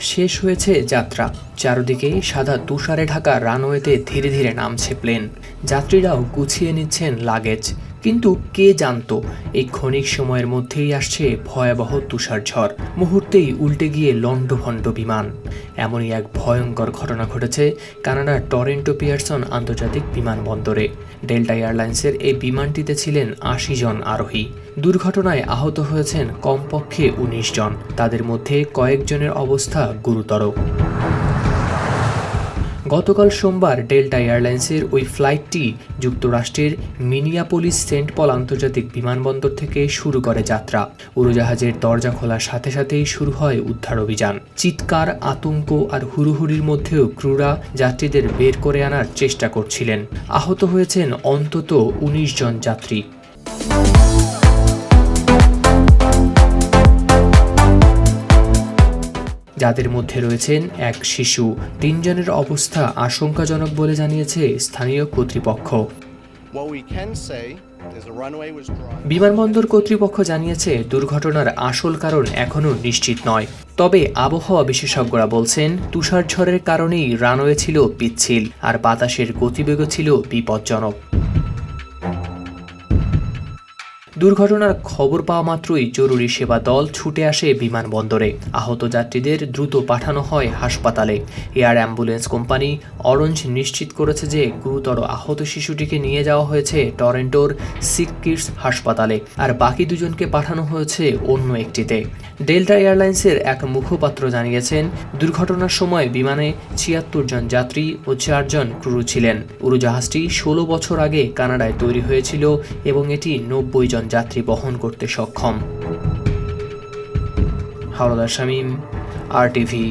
শেষ হয়েছে যাত্রা। চারদিকে সাদা তুষারে ঢাকা রানওয়েতে ধীরে ধীরে নামছে প্লেন। যাত্রীরাও গুছিয়ে নিচ্ছেন লাগেজ। কিন্তু কে জানতো, এই ক্ষণিক সময়ের মধ্যেই আসছে ভয়াবহ তুষার ঝড় মুহূর্তেই উল্টে গিয়ে লণ্ডভণ্ড বিমান। এমনই এক ভয়ঙ্কর ঘটনা ঘটেছে কানাডার টরেন্টো পিয়ারসন আন্তর্জাতিক বিমানবন্দরে। ডেল্টা এয়ারলাইন্সের এই বিমানটিতে ছিলেন আশি জন আরোহী। দুর্ঘটনায় আহত হয়েছেন কমপক্ষে উনিশ জন। তাদের মধ্যে কয়েকজনের অবস্থা গুরুতর। গতকাল সোমবার ডেল্টা এয়ারলাইন্সের ওই ফ্লাইটটি যুক্তরাষ্ট্রের মিনিয়াপোলিস সেন্ট পল আন্তর্জাতিক বিমানবন্দর থেকে শুরু করে যাত্রা। উড়োজাহাজের দরজা খোলার সাথে সাথেই শুরু হয় উদ্ধার অভিযান। চিৎকার, আতঙ্ক আর হুড়ুহুড়ির মধ্যেও ক্রুরা যাত্রীদের বের করে আনার চেষ্টা করছিলেন। আহত হয়েছেন অন্তত উনিশ জন যাত্রী। যাদের মধ্যে রয়েছেন এক শিশু। তিনজনের অবস্থা আশঙ্কাজনক বলে জানিয়েছে স্থানীয় কর্তৃপক্ষ. বিমানবন্দর কর্তৃপক্ষ জানিয়েছে দুর্ঘটনার আসল কারণ এখনও নিশ্চিত নয়। তবে আবহাওয়া বিশেষজ্ঞরা বলছেন তুষার ঝড়ের কারণেই রানওয়ে ছিল পিচ্ছিল আর বাতাসের গতিবেগও ছিল বিপজ্জনক। দুর্ঘটনার খবর পাওয়া মাত্রই জরুরি সেবা দল ছুটে আসে বিমানবন্দরে। আহত যাত্রীদের দ্রুত পাঠানো হয় হাসপাতালে। এয়ার অ্যাম্বুলেন্স কোম্পানি অরেঞ্জ নিশ্চিত করেছে যে গুরুতর আহত শিশুটিকে নিয়ে যাওয়া হয়েছে টরেন্টোর সিক হাসপাতালে আর বাকি দুজনকে পাঠানো হয়েছে অন্য একটিতে। ডেল্টা এয়ারলাইন্সের এক মুখপাত্র জানিয়েছেন, দুর্ঘটনার সময় বিমানে ছিয়াত্তর জন যাত্রী ও চারজন ক্রু ছিলেন। উড়োজাহাজটি ষোলো বছর আগে কানাডায় তৈরি হয়েছিল এবং এটি নব্বই জন যাত্রী বহন করতে সক্ষম। হাওড়াদার শামীম আর টিভি